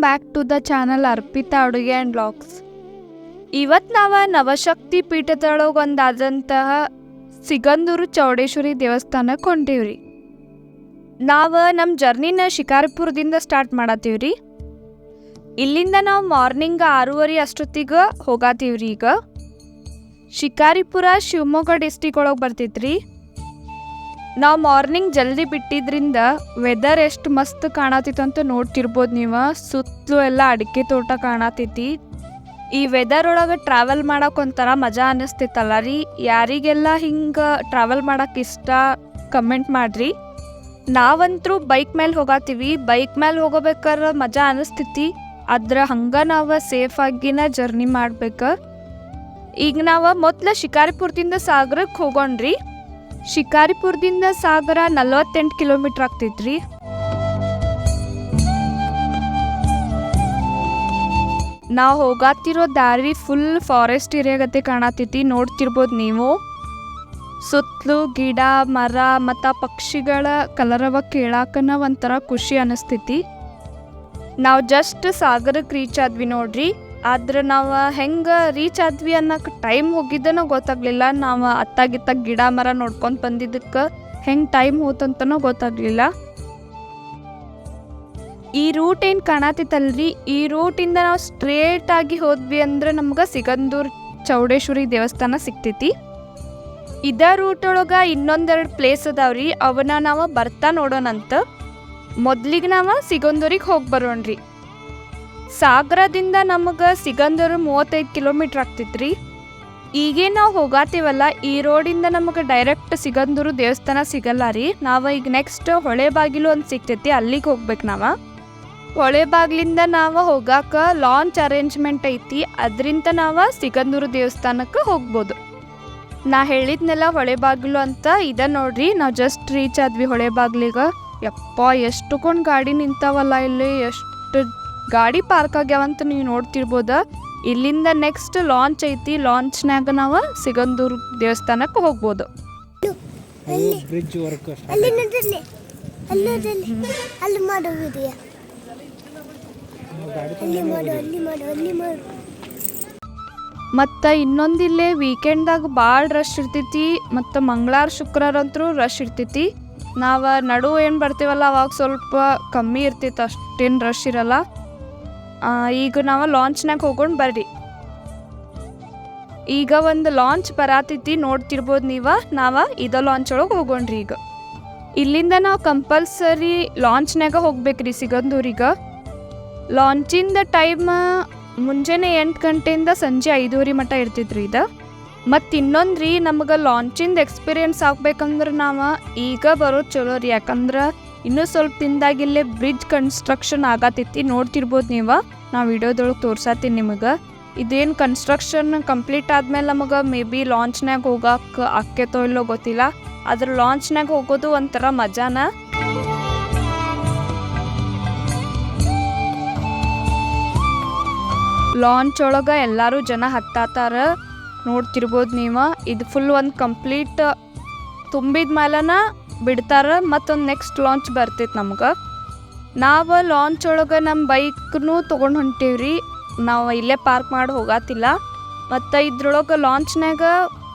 Back to the channel Arpita ಅಡುಗೆ and blogs ಇವತ್ತು ನಾವು ನವಶಕ್ತಿ ಪೀಠದೊಳಗೊಂದಾದಂತಹ ಸಿಗಂದೂರು ಚೌಡೇಶ್ವರಿ ದೇವಸ್ಥಾನಕ್ಕೆ ಹೊಂಟೀವ್ರಿ ನಾವು ನಮ್ಮ ಜರ್ನಿನ ಶಿಕಾರಿಪುರದಿಂದ ಸ್ಟಾರ್ಟ್ ಮಾಡತ್ತೀವ್ರಿ ಇಲ್ಲಿಂದ ನಾವು ಮಾರ್ನಿಂಗ್ ಆರೂವರೆ ಅಷ್ಟೊತ್ತಿಗೆ ಹೋಗತ್ತೀವ್ರಿ ಈಗ. ಶಿಕಾರಿಪುರ ಶಿವಮೊಗ್ಗ ಡಿಸ್ಟಿಕ್ ಒಳಗೆ ಬರ್ತೈತ್ರಿ. ನಾವು ಮಾರ್ನಿಂಗ್ ಜಲ್ದಿ ಬಿಟ್ಟಿದ್ರಿಂದ ವೆದರ್ ಎಷ್ಟು ಮಸ್ತ್ ಕಾಣತಿತ್ತು ಅಂತ ನೋಡ್ತಿರ್ಬೋದು ನೀವು. ಸುತ್ತಲೂ ಎಲ್ಲ ಅಡಿಕೆ ತೋಟ ಕಾಣತೈತಿ. ಈ ವೆದರ್ ಒಳಗೆ ಟ್ರಾವೆಲ್ ಮಾಡಕ್ಕೆ ಒಂಥರ ಮಜಾ ಅನ್ನಿಸ್ತಿತ್ತಲ್ಲ ರೀ. ಯಾರಿಗೆಲ್ಲ ಹಿಂಗೆ ಟ್ರಾವೆಲ್ ಮಾಡಕ್ಕೆ ಇಷ್ಟ ಕಮೆಂಟ್ ಮಾಡಿರಿ. ನಾವಂತರೂ ಬೈಕ್ ಮೇಲೆ ಹೋಗತ್ತೀವಿ ಬೈಕ್ ಮೇಲೆ ಹೋಗಬೇಕಾದ್ರೆ ಮಜಾ ಅನ್ನಿಸ್ತೈತಿ ಅದ್ರ ಹಂಗೆ ನಾವು ಸೇಫಾಗಿನ ಜರ್ನಿ ಮಾಡ್ಬೇಕು. ಈಗ ನಾವು ಮೊದಲು ಶಿಕಾರಿಪುರದಿಂದ ಸಾಗರಕ್ಕೆ ಹೋಗೋಣ್ರಿ. ಶಿಕಾರಿಪುರದಿಂದ ಸಾಗರ ನಲವತ್ತೆಂಟು ಕಿಲೋಮೀಟ್ರ್ ಆಗ್ತೈತ್ರಿ. ನಾವು ಹೋಗಾತಿರೋ ದಾರಿ ಫುಲ್ ಫಾರೆಸ್ಟ್ ಏರಿಯಾಗತ್ತೆ ಕಾಣತೈತಿ, ನೋಡ್ತಿರ್ಬೋದು ನೀವು. ಸುತ್ತಲೂ ಗಿಡ, ಮರ ಮತ್ತು ಪಕ್ಷಿಗಳ ಕಲರವ ಕೇಳಾಕನ ಒಂಥರ ಖುಷಿ ಅನಿಸ್ತೈತಿ. ನಾವು ಜಸ್ಟ್ ಸಾಗರಕ್ಕೆ ರೀಚ್ ಆದ್ವಿ ನೋಡ್ರಿ. ಆದ್ರೆ ನಾವು ಹೆಂಗೆ ರೀಚ್ ಆದ್ವಿ ಅನ್ನೋಕೆ ಟೈಮ್ ಹೋಗಿದ್ದನೋ ಗೊತ್ತಾಗ್ಲಿಲ್ಲ. ನಾವು ಅತ್ತಾಗಿತ್ತ ಗಿಡ ಮರ ನೋಡ್ಕೊಂಡು ಬಂದಿದ್ದಕ್ಕೆ ಹೆಂಗೆ ಟೈಮ್ ಹೋತಂತನೋ ಗೊತ್ತಾಗ್ಲಿಲ್ಲ. ಈ ರೂಟ್ ಏನು ಕಾಣತಿತ್ತಲ್ರಿ? ಈ ರೂಟಿಂದ ನಾವು ಸ್ಟ್ರೇಟ್ ಆಗಿ ಹೋದ್ವಿ ಅಂದ್ರೆ ನಮ್ಗೆ ಸಿಗಂದೂರ್ ಚೌಡೇಶ್ವರಿ ದೇವಸ್ಥಾನ ಸಿಗ್ತೈತಿ. ಇದ ರೂಟ್ ಒಳಗೆ ಇನ್ನೊಂದೆರಡು ಪ್ಲೇಸ್ ಅದಾವ್ರಿ. ಅವನ್ನ ನಾವು ಬರ್ತಾ ನೋಡೋಣಂತ. ಮೊದ್ಲಿಗೆ ನಾವು ಸಿಗಂದೂರಿಗೆ ಹೋಗಿ ಬರೋಣ್ರಿ. ಸಾಗರದಿಂದ ನಮಗೆ ಸಿಗಂದೂರು ಮೂವತ್ತೈದು ಕಿಲೋಮೀಟ್ರ್ ಆಗ್ತಿತ್ರಿ. ಈಗೇನು ನಾವು ಹೋಗಾತೀವಲ್ಲ, ಈ ರೋಡಿಂದ ನಮಗೆ ಡೈರೆಕ್ಟ್ ಸಿಗಂದೂರು ದೇವಸ್ಥಾನ ಸಿಗಲ್ಲ ರೀ. ನಾವು ಈಗ ನೆಕ್ಸ್ಟ್ ಹೊಳೆ ಬಾಗಿಲು ಅಂತ ಸಿಗ್ತೈತಿ, ಅಲ್ಲಿಗೆ ಹೋಗ್ಬೇಕು ನಾವು. ಹೊಳೆ ಬಾಗಿಲಿಂದ ನಾವು ಹೋಗಾಕ ಲಾಂಚ್ ಅರೇಂಜ್ಮೆಂಟ್ ಐತಿ, ಅದರಿಂದ ನಾವು ಸಿಗಂದೂರು ದೇವಸ್ಥಾನಕ್ಕೆ ಹೋಗ್ಬೋದು. ನಾ ಹೇಳಿದ್ನೆಲ್ಲ ಹೊಳೆ ಬಾಗಿಲು ಅಂತ, ಇದೆ ನೋಡ್ರಿ, ನಾವು ಜಸ್ಟ್ ರೀಚ್ ಆದ್ವಿ ಹೊಳೆ ಬಾಗಿಲಿಗೆ. ಯಪ್ಪ ಎಷ್ಟುಕೊಂಡು ಗಾಡಿ ನಿಂತಾವಲ್ಲ ಇಲ್ಲಿ, ಎಷ್ಟು ಗಾಡಿ ಪಾರ್ಕ್ ಆಗ್ಯಾವಂತ ನೀವು ನೋಡ್ತಿರ್ಬೋದ. ಇಲ್ಲಿಂದ ನೆಕ್ಸ್ಟ್ ಲಾಂಚ್ ಐತಿ ಲಾಂಚ್ನಾಗ ನಾವು ಸಿಗಂದೂರ್ ದೇವಸ್ಥಾನಕ್ಕೆ ಹೋಗ್ಬೋದು. ಅಲ್ಲಿ ಬ್ರಿಡ್ಜ್ ವರ್ಕ್ ಅಲ್ಲಿ ನೋಡಲ್ಲಿ ಅಲ್ಲಿ ಅಲ್ಲಿ ಮಾಡು ವಿಡಿಯೋ ಅಲ್ಲಿ ಮಾಡು ಅಲ್ಲಿ ಮಾಡು ಅಲ್ಲಿ ಮಾಡು. ಮತ್ತು ಇನ್ನೊಂದಿಲ್ಲೇ ವೀಕೆಂಡ್ದಾಗ ಭಾಳ ರಶ್ ಇರ್ತೈತಿ ಮತ್ತು ಮಂಗಳವಾರ ಶುಕ್ರವಾರ ಅಂತೂ ರಶ್ ಇರ್ತೈತಿ. ನಾವು ನಡು ಏನು ಬರ್ತೀವಲ್ಲ ಅವಾಗ ಸ್ವಲ್ಪ ಕಮ್ಮಿ ಇರ್ತೈತಿ ಅಷ್ಟೇನು ರಶ್ ಇರಲ್ಲ. ಈಗ ನಾವು ಲಾಂಚ್ನಾಗ ಹೋಗೋಣ ಬರ್ರಿ. ಈಗ ಒಂದು ಲಾಂಚ್ ಬರಾತೈತಿ ನೋಡ್ತಿರ್ಬೋದು ನೀವು, ನಾವು ಇದ ಲಾಂಚ್ ಒಳಗೆ ಹೋಗೋಣ್ರಿ ಈಗ. ಇಲ್ಲಿಂದ ನಾವು ಕಂಪಲ್ಸರಿ ಲಾಂಚ್ನಾಗ ಹೋಗ್ಬೇಕ್ರಿ ಸಿಗಂದೂರಿಗೆ. ಲಾಂಚಿಂದ ಟೈಮ್ ಮುಂಜಾನೆ ಎಂಟು ಗಂಟೆಯಿಂದ ಸಂಜೆ ಐದೂವರೆ ಮಟ್ಟ ಇರ್ತಿದ್ರಿ ಇದು. ಮತ್ತು ಇನ್ನೊಂದು ರೀ ನಮಗೆ ಲಾಂಚಿಂದ ಎಕ್ಸ್ಪೀರಿಯನ್ಸ್ ಆಗ್ಬೇಕಂದ್ರೆ ನಾವು ಈಗ ಬರೋದು ಚಲೋ ರೀ, ಯಾಕಂದ್ರೆ ಇನ್ನೂ ಸ್ವಲ್ಪ ದಿನದಾಗಿಲ್ಲೇ ಬ್ರಿಡ್ಜ್ ಕನ್ಸ್ಟ್ರಕ್ಷನ್ ಆಗತೈತಿ, ನೋಡ್ತಿರ್ಬೋದು ನೀವು. ನಾವು ವಿಡಿಯೋದೊಳಗೆ ತೋರ್ಸತ್ತೀನಿ ನಿಮಗೆ. ಇದೇನು ಕನ್ಸ್ಟ್ರಕ್ಷನ್ ಕಂಪ್ಲೀಟ್ ಆದಮೇಲೆ ನಮಗೆ ಮೇ ಬಿ ಲಾಂಚ್ನಾಗ ಹೋಗಕ್ಕೆ ಆಕ್ಕೇತೋ ಇಲ್ಲೋ ಗೊತ್ತಿಲ್ಲ. ಅದ್ರ ಲಾಂಚ್ನಾಗ ಹೋಗೋದು ಒಂಥರ ಮಜಾನ. ಲಾಂಚ್ ಒಳಗೆ ಎಲ್ಲರೂ ಜನ ಹತ್ತಾತಾರ. ನೋಡ್ತಿರ್ಬೋದು ನೀವು. ಇದು ಫುಲ್ ಒಂದು ಕಂಪ್ಲೀಟ್ ತುಂಬಿದ ಮೇಲನ ಬಿಡ್ತಾರ, ಮತ್ತೊಂದು ನೆಕ್ಸ್ಟ್ ಲಾಂಚ್ ಬರ್ತೈತೆ ನಮ್ಗೆ. ನಾವು ಲಾಂಚ್ ಒಳಗೆ ನಮ್ಮ ಬೈಕ್ನು ತೊಗೊಂಡು ಹೊಂಟೀವ್ರಿ. ನಾವು ಇಲ್ಲೇ ಪಾರ್ಕ್ ಮಾಡಿ ಹೋಗಾತಿಲ್ಲ. ಮತ್ತು ಇದ್ರೊಳಗೆ ಲಾಂಚ್ನಾಗ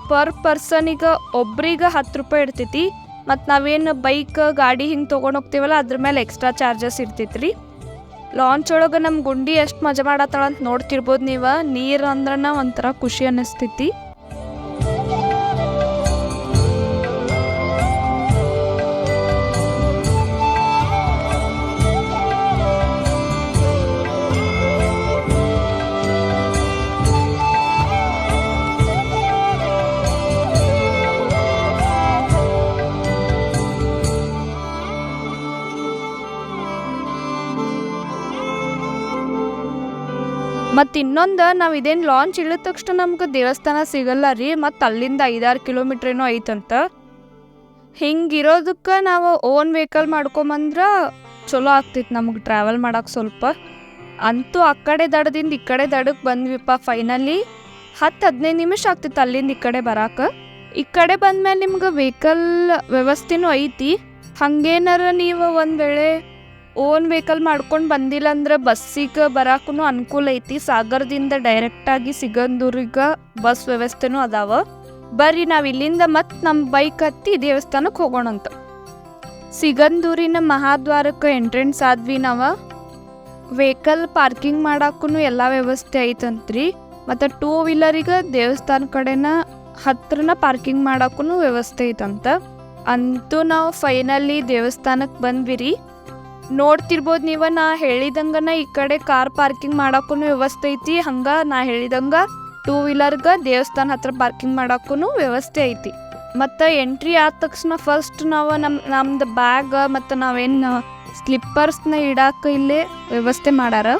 ಪರ್ ಪರ್ಸನಿಗೆ ಒಬ್ರಿಗೆ ಹತ್ತು ರೂಪಾಯಿ ಇರ್ತೈತಿ ಮತ್ತು ನಾವೇನು ಬೈಕ್, ಗಾಡಿ ಹಿಂಗೆ ತೊಗೊಂಡು ಹೋಗ್ತೀವಲ್ಲ, ಅದ್ರ ಮೇಲೆ ಎಕ್ಸ್ಟ್ರಾ ಚಾರ್ಜಸ್ ಇರ್ತೈತಿ ರೀ ಲಾಂಚ್ ಒಳಗೆ ನಮ್ಮ ಗುಂಡಿ ಎಷ್ಟು ಮಜಾ ಮಾಡತ್ತಾಳ ಅಂತ ನೋಡ್ತಿರ್ಬೋದು ನೀವು. ನೀರು ಅಂದ್ರೆ ಒಂಥರ ಖುಷಿ ಅನ್ನಿಸ್ತೈತಿ. ಮತ್ತು ಇನ್ನೊಂದು ನಾವು ಇದೇನು ಲಾಂಚ್ ಇಳಿದ ತಕ್ಷಣ ನಮ್ಗೆ ದೇವಸ್ಥಾನ ಸಿಗಲ್ಲ ರೀ, ಮತ್ತು ಅಲ್ಲಿಂದ ಐದಾರು ಕಿಲೋಮೀಟ್ರ್ ಏನೋ ಐತಂತ. ಹಿಂಗಿರೋದಕ್ಕೆ ನಾವು ಓನ್ ವೆಹಿಕಲ್ ಮಾಡ್ಕೊಂಬಂದ್ರೆ ಚಲೋ ಆಗ್ತಿತ್ತು ನಮಗೆ ಟ್ರಾವೆಲ್ ಮಾಡೋಕೆ ಸ್ವಲ್ಪ. ಅಂತೂ ಆ ಕಡೆ ದಡದಿಂದ ಈ ಕಡೆ ದಡಕ್ಕೆ ಬಂದ್ವಿಪ್ಪ ಫೈನಲಿ ಹತ್ತು ಹದಿನೈದು ನಿಮಿಷ ಆಗ್ತಿತ್ತು ಅಲ್ಲಿಂದ ಈ ಕಡೆ ಬರಾಕ. ಈ ಕಡೆ ಬಂದ್ಮೇಲೆ ನಿಮ್ಗೆ ವೆಹಿಕಲ್ ವ್ಯವಸ್ಥೆನೂ ಐತಿ. ಹಂಗೇನಾರ ನೀವು ಒಂದು ವೇಳೆ ಓನ್ ವೆಹಿಕಲ್ ಮಾಡ್ಕೊಂಡು ಬಂದಿಲ್ಲ ಅಂದ್ರೆ ಬಸ್ಸಿಗೆ ಬರಕೂ ಅನುಕೂಲ ಐತಿ. ಸಾಗರದಿಂದ ಡೈರೆಕ್ಟಾಗಿ ಸಿಗಂದೂರಿಗೆ ಬಸ್ ವ್ಯವಸ್ಥೆನೂ ಅದಾವ. ಬರ್ರಿ, ನಾವು ಇಲ್ಲಿಂದ ಮತ್ತೆ ನಮ್ಮ ಬೈಕ್ ಹತ್ತಿ ದೇವಸ್ಥಾನಕ್ಕೆ ಹೋಗೋಣಂತ. ಸಿಗಂದೂರಿನ ಮಹಾದ್ವಾರಕ್ಕೆ ಎಂಟ್ರೆನ್ಸ್ ಆದ್ವಿ ನಾವು. ವೆಹಿಕಲ್ ಪಾರ್ಕಿಂಗ್ ಮಾಡಕ್ಕೂ ಎಲ್ಲ ವ್ಯವಸ್ಥೆ ಐತಂತ್ರಿ. ಮತ್ತು ಟೂ ವೀಲರಿಗೆ ದೇವಸ್ಥಾನ ಕಡೆನ ಹತ್ರನ ಪಾರ್ಕಿಂಗ್ ಮಾಡಕ್ಕೂ ವ್ಯವಸ್ಥೆ ಐತಂತ. ಅಂತೂ ನಾವು ಫೈನಲಿ ದೇವಸ್ಥಾನಕ್ಕೆ ಬಂದ್ವಿ ರೀ ನೋಡ್ತಿರ್ಬೋದು ನೀವು, ನಾ ಹೇಳಿದಂಗನ ಈ ಕಡೆ ಕಾರ್ ಪಾರ್ಕಿಂಗ್ ಮಾಡೋಕ್ಕೂ ವ್ಯವಸ್ಥೆ ಐತಿ, ಹಂಗೆ ನಾ ಹೇಳಿದಂಗೆ ಟೂ ವೀಲರ್ಗೆ ದೇವಸ್ಥಾನ ಹತ್ರ ಪಾರ್ಕಿಂಗ್ ಮಾಡೋಕ್ಕೂ ವ್ಯವಸ್ಥೆ ಐತಿ. ಮತ್ತು ಎಂಟ್ರಿ ಆದ ತಕ್ಷಣ ಫಸ್ಟ್ ನಾವು ನಮ್ಮ ನಮ್ದು ಬ್ಯಾಗ್ ಮತ್ತು ನಾವೇನು ಸ್ಲಿಪ್ಪರ್ಸ್ನ ಇಡಾಕ ಇಲ್ಲೇ ವ್ಯವಸ್ಥೆ ಮಾಡ್ಯಾರ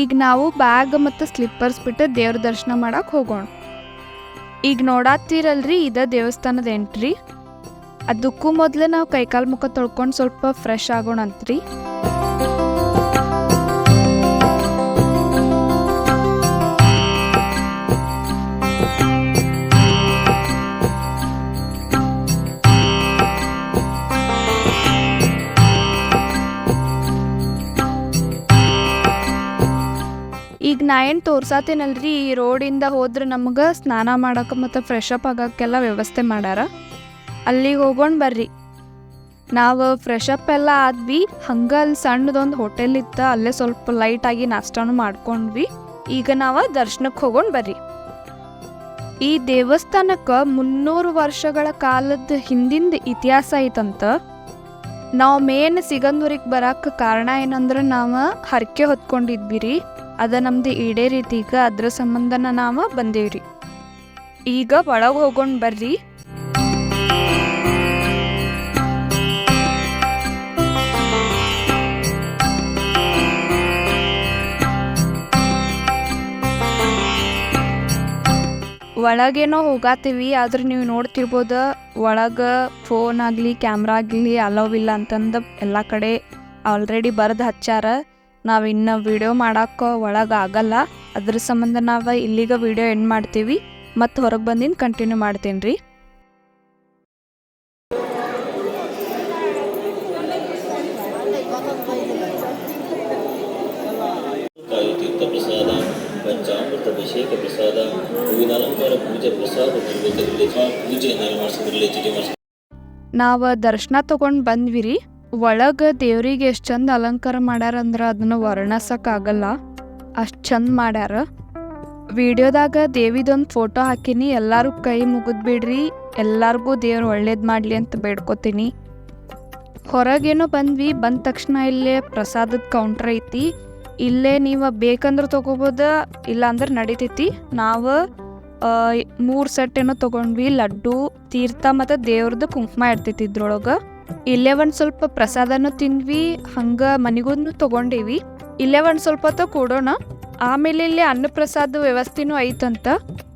ಈಗ ನಾವು ಬ್ಯಾಗ್ ಮತ್ತು ಸ್ಲಿಪ್ಪರ್ಸ್ ಬಿಟ್ಟು ದೇವ್ರ ದರ್ಶನ ಮಾಡೋಕೆ ಹೋಗೋಣ. ಈಗ ನೋಡಾತ್ತೀರಲ್ರಿ ಇದ ದೇವಸ್ಥಾನದ ಎಂಟ್ರಿ ಅದಕ್ಕೂ ಮೊದಲೇ ನಾವು ಕೈಕಾಲು ಮುಖ ತೊಳ್ಕೊಂಡು ಸ್ವಲ್ಪ ಫ್ರೆಶ್ ಆಗೋಣ ಅಂತ್ರಿ. ಈಗ ನಾ ಏನು ತೋರ್ಸಾತೇನಲ್ರಿ, ಈ ರೋಡಿಂದ ಹೋದ್ರೆ ನಮ್ಗೆ ಸ್ನಾನ ಮಾಡೋಕೆ ಮತ್ತು ಫ್ರೆಶ್ ಅಪ್ ಆಗೋಕ್ಕೆಲ್ಲ ವ್ಯವಸ್ಥೆ ಮಾಡ್ಯಾರ ಅಲ್ಲಿಗೆ ಹೋಗೋಣ ಬರ್ರಿ. ನಾವು ಫ್ರೆಶ್ ಅಪ್ ಎಲ್ಲ ಆದ್ವಿ, ಹಂಗೆ ಅಲ್ಲಿ ಸಣ್ಣದೊಂದು ಹೋಟೆಲ್ ಇತ್ತ, ಅಲ್ಲೇ ಸ್ವಲ್ಪ ಲೈಟಾಗಿ ನಾಷ್ಟಾನು ಮಾಡ್ಕೊಂಡ್ವಿ. ಈಗ ನಾವು ದರ್ಶನಕ್ಕೆ ಹೋಗೋಣ ಬರ್ರಿ. ಈ ದೇವಸ್ಥಾನಕ್ಕೆ ಮುನ್ನೂರು ವರ್ಷಗಳ ಕಾಲದ ಹಿಂದಿಂದ ಇತಿಹಾಸ ಐತಂತ. ನಾವು ಮೇನ್ ಸಿಗಂದೂರಿಗೆ ಬರಕ್ಕೆ ಕಾರಣ ಏನಂದ್ರೆ ನಾವು ಹರಕೆ ಹೊತ್ಕೊಂಡಿದ್ವಿ ರೀ ಅದ ನಮ್ದು ಈಡೇರಿತಿ ಈಗ ಅದ್ರ ಸಂಬಂಧನ ನಾವು ಬಂದೇವ್ರಿ. ಈಗ ಒಳಗೆ ಹೋಗೋಣ ಬರ್ರಿ. ಒಳಗೇನೋ ಹೋಗಾತೀವಿ, ಆದ್ರೆ ನೀವು ನೋಡ್ತಿರ್ಬೋದು, ಒಳಗೆ ಫೋನ್ ಆಗಲಿ ಕ್ಯಾಮ್ರಾ ಆಗಲಿ ಅಲೋವ್ ಇಲ್ಲ ಅಂತಂದು ಎಲ್ಲ ಕಡೆ ಆಲ್ರೆಡಿ ಬರೆದು ಹಚ್ಚಾರ ನಾವು ಇನ್ನು ವಿಡಿಯೋ ಮಾಡಕ್ಕೆ ಒಳಗೆ ಆಗಲ್ಲ. ಅದ್ರ ಸಂಬಂಧ ನಾವು ಇಲ್ಲಿಗ ವೀಡಿಯೋ ಎಂಡ್ ಮಾಡ್ತೀವಿ. ಮತ್ತು ಹೊರಗೆ ಬಂದಿನ ಕಂಟಿನ್ಯೂ ಮಾಡ್ತೀನಿ ರೀ ಅಲಂಕಾರ ಪೂಜೆ, ಪ್ರಸಾದ ನಾವು ದರ್ಶನ ತಗೊಂಡ್ ಬಂದ್ವಿ ರೀ ಒಳಗೆ ದೇವ್ರಿಗೆ ಎಷ್ಟು ಚಂದ ಅಲಂಕಾರ ಮಾಡ್ಯಾರ ಅಂದ್ರೆ ಅದನ್ನು ಆಗಲ್ಲ. ಅಷ್ಟು ಚಂದ ಮಾಡ್ಯಾರ. ವಿಡಿಯೋದಾಗ ದೇವಿದೊಂದು ಫೋಟೋ ಹಾಕಿನಿ. ಎಲ್ಲರೂ ಕೈ ಮುಗಿದ್ ಬಿಡ್ರಿ. ಎಲ್ಲರಿಗೂ ದೇವ್ರು ಒಳ್ಳೇದು ಮಾಡಲಿ ಅಂತ ಬೇಡ್ಕೊತೀನಿ. ಹೊರಗೇನೋ ಬಂದ್ವಿ. ಬಂದ ತಕ್ಷಣ ಇಲ್ಲೇ ಪ್ರಸಾದದ ಕೌಂಟ್ರ್ ಐತಿ. ಇಲ್ಲೇ ನೀವು ಬೇಕಂದ್ರೆ ತಗೋಬೋದ, ಇಲ್ಲಾಂದ್ರೆ ನಡಿತೈತಿ. ನಾವು ಮೂರು ಸೆಟ್ ಏನೋ ತೊಗೊಂಡ್ವಿ, ಲಡ್ಡು, ತೀರ್ಥ ಮತ್ತು ದೇವ್ರದ್ದು ಕುಂಕುಮ ಇರ್ತೈತಿ ಇದ್ರೊಳಗೆ. ಇಲ್ಲೇ ಒಂದು ಸ್ವಲ್ಪ ಪ್ರಸಾದನೂ ತಿಂದ್ವಿ, ಹಂಗೆ ಮನೆಗೊಂದು ತೊಗೊಂಡೀವಿ. ಇಲ್ಲೇ ಒಂದು ಸ್ವಲ್ಪ ಹೊತ್ತು ಕೊಡೋಣ, ಆಮೇಲೆ ಇಲ್ಲಿ ಅನ್ನಪ್ರಸಾದ ವ್ಯವಸ್ಥೆನೂ ಐತಂತ,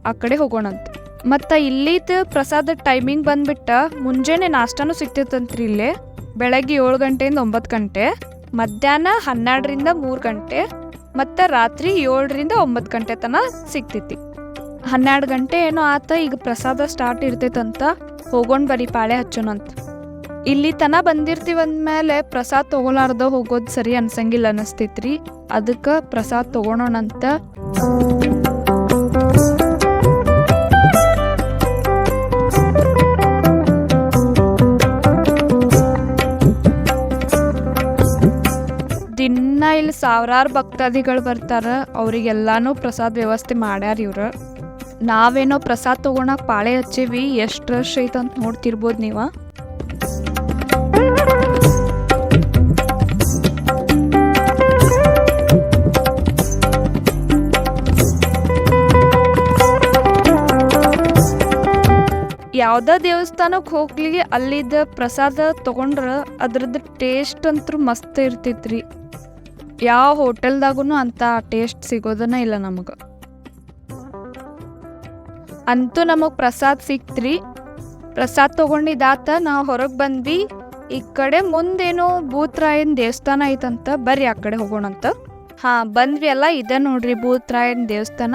ಆ ಕಡೆ ಹೋಗೋಣಂತ. ಮತ್ತು ಇಲ್ಲಿದ ಪ್ರಸಾದ ಟೈಮಿಂಗ್ ಬಂದ್ಬಿಟ್ಟ ಮುಂಜಾನೆ ನಾಷ್ಟಾನೂ ಸಿಗ್ತೈತಂತ್ರಿ ಇಲ್ಲೇ, ಬೆಳಗ್ಗೆ ಏಳು ಗಂಟೆಯಿಂದ ಒಂಬತ್ತು ಗಂಟೆ, ಮಧ್ಯಾಹ್ನ ಹನ್ನೆರಡರಿಂದ ಮೂರು ಗಂಟೆ, ಮತ್ತು ರಾತ್ರಿ ಏಳರಿಂದ ಒಂಬತ್ತು ಗಂಟೆ ತನಕ ಸಿಗ್ತೈತಿ. ಹನ್ನೆರಡು ಗಂಟೆ ಏನೋ ಆತ ಈಗ ಪ್ರಸಾದ ಸ್ಟಾರ್ಟ್ ಇರ್ತೈತಂತ ಹೋಗೋಣ ಬರೀ ಪಾಳೆ ಹಚ್ಚೋಣಂತ ಇಲ್ಲಿ ತನ ಬಂದಿರ್ತೀವಿ ಅಂದಮೇಲೆ ಪ್ರಸಾದ್ ತೊಗೊಲಾರ್ದ ಹೋಗೋದು ಸರಿ ಅನ್ಸಂಗಿಲ್ಲ ಅನ್ನಿಸ್ತೈತ್ರಿ ಅದಕ್ಕೆ ಪ್ರಸಾದ್ ತೊಗೊಳೋಣಂತ. ದಿನ ಇಲ್ಲಿ ಸಾವಿರಾರು ಭಕ್ತಾದಿಗಳು ಬರ್ತಾರೆ, ಅವರಿಗೆಲ್ಲಾನು ಪ್ರಸಾದ ವ್ಯವಸ್ಥೆ ಮಾಡ್ಯಾರ ಇವ್ರು. ನಾವೇನೋ ಪ್ರಸಾದ ತೊಗೊಳಕ್ ಪಾಳೆ ಹಚ್ಚೀವಿ, ಎಷ್ಟು ರಶ್ ಐತಂತ ನೋಡ್ತಿರ್ಬೋದು ನೀವು. ಯಾವ್ದ ದೇವಸ್ಥಾನಕ್ಕೆ ಹೋಗ್ಲಿ, ಅಲ್ಲಿದ್ದ ಪ್ರಸಾದ ತಗೊಂಡ್ರ ಅದ್ರದ್ದು ಟೇಸ್ಟ್ ಅಂತೂ ಮಸ್ತ್ ಇರ್ತೈತ್ರಿ. ಯಾವ ಹೋಟೆಲ್ದಾಗೂ ಅಂತ ಟೇಸ್ಟ್ ಸಿಗೋದನ್ನ ಇಲ್ಲ ನಮಗೆ. ಅಂತೂ ನಮಗೆ ಪ್ರಸಾದ್ ಸಿಕ್ತ್ರಿ. ಪ್ರಸಾದ್ ತಗೊಂಡಿದ್ದಾತ ನಾವು ಹೊರಗೆ ಬಂದ್ವಿ. ಈ ಕಡೆ ಮುಂದೇನೋ ಭೂತ್ರಾಯನ್ ದೇವಸ್ಥಾನ ಐತಂತ, ಬರ್ರಿ ಆ ಕಡೆ ಹೋಗೋಣಂತ. ಹಾ, ಬಂದ್ವಿ ಅಲ್ಲ, ಇದೆ ನೋಡ್ರಿ ಭೂತ್ರಾಯನ್ ದೇವಸ್ಥಾನ.